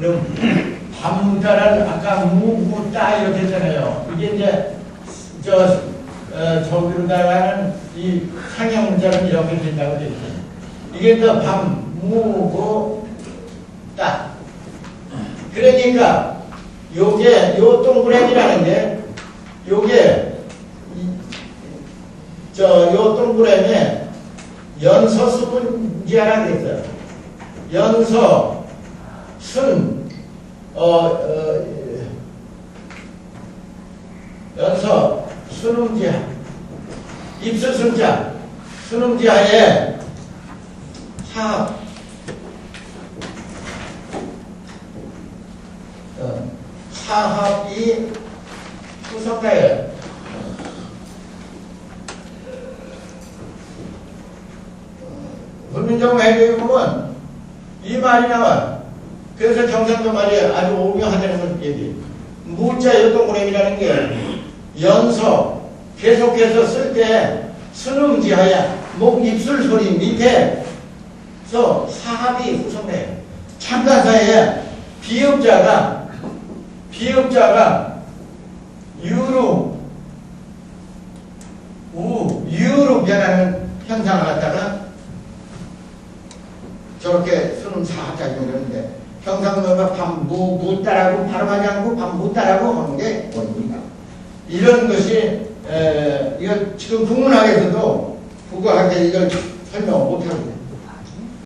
그럼 밤무다를 아까 무무따 이렇게 했잖아요. 이게 이제 저 어, 저기로다가는 이 상형 문자는 이렇게 된다고 되죠. 이게 더 밤무고 따. 그러니까 요게 요 동그라미라는 게 요게 저요 동그라미에 연서 수분지하라 그랬어요. 연서 순 어, 어, 연서 수능지하 입술 순자 수능지하에 사합 어, 사합이 후성가예요. 훈민정 해석에 보면 이 말이 나와. 그래서 경상도 말이 아주 오묘하다는 걸 얘기해. 무자 여동그램이라는 게 연서 계속해서 쓸 때 수능지하야 목 입술 소리 밑에서 사합이 후성돼요. 참가사에 비읍자가 비읍자가 유로 우 유로 변하는 현상을 갖다가 저렇게 수능 사합자 이러는데 경상도가 밤무 무따라고 발음하지 않고 밤무따라고 하는 게 원입니다. 이런 것이 에, 이거 지금 국문학에서도 국어학에 이걸 설명 못하거든요.